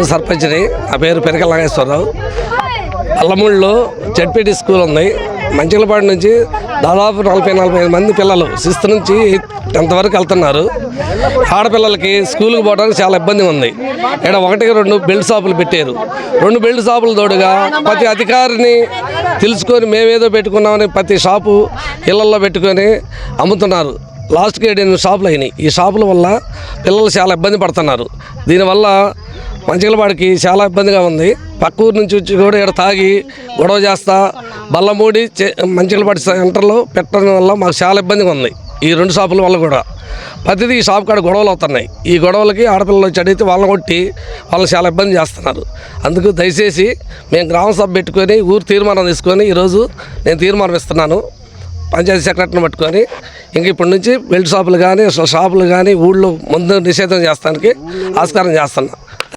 సర్పంచ్ని నా. పేరు పెరక నాగేశ్వరరావు. అల్లమూళ్ళలో జడ్పీటీ స్కూల్ ఉంది. మంచిలపాడు నుంచి దాదాపు నలభై నలభై ఐదు మంది పిల్లలు సిక్స్త్ నుంచి టెన్త్ వరకు వెళ్తున్నారు. ఆడపిల్లలకి స్కూల్కి పోవడానికి చాలా ఇబ్బంది ఉంది. ఇక్కడ ఒకటికి రెండు బెల్ట్ షాపులు పెట్టారు. రెండు బెల్ట్ షాపులు తోడుగా ప్రతి అధికారిని తెలుసుకొని మేమేదో పెట్టుకున్నామని ప్రతి షాపు ఇళ్ళల్లో పెట్టుకొని అమ్ముతున్నారు. లాస్ట్కి ఏడు ఎనిమిది షాపులు అయినాయి. ఈ షాపుల వల్ల పిల్లలు చాలా ఇబ్బంది పడుతున్నారు. దీనివల్ల మంచిగలపాడికి చాలా ఇబ్బందిగా ఉంది. పక్క ఊరు నుంచి వచ్చి కూడా ఇక్కడ తాగి గొడవ చేస్తా బల్లమూడి చే- సెంటర్లో పెట్టడం వల్ల మాకు చాలా ఇబ్బందిగా ఉంది. ఈ రెండు షాపుల వల్ల కూడా. ప్రతిదీ ఈ షాప్ కాడ గొడవలు అవుతున్నాయి. ఈ గొడవలకి ఆడపిల్లలు వచ్చి అడిగితే వాళ్ళని కొట్టి వాళ్ళని చాలా ఇబ్బంది చేస్తున్నారు. అందుకు దయచేసి మేము గ్రామ సభ పెట్టుకొని ఊరు తీర్మానం తీసుకొని ఈరోజు నేను తీర్మానం ఇస్తున్నాను. పంచాయతీ సెక్రటరీని పట్టుకొని ఇంక ఇప్పటి నుంచి బెల్ట్ షాపులు కానీ షాపులు కానీ ఊళ్ళో ముందు నిషేధం చేస్తానికి ఆస్కారం చేస్తున్నాను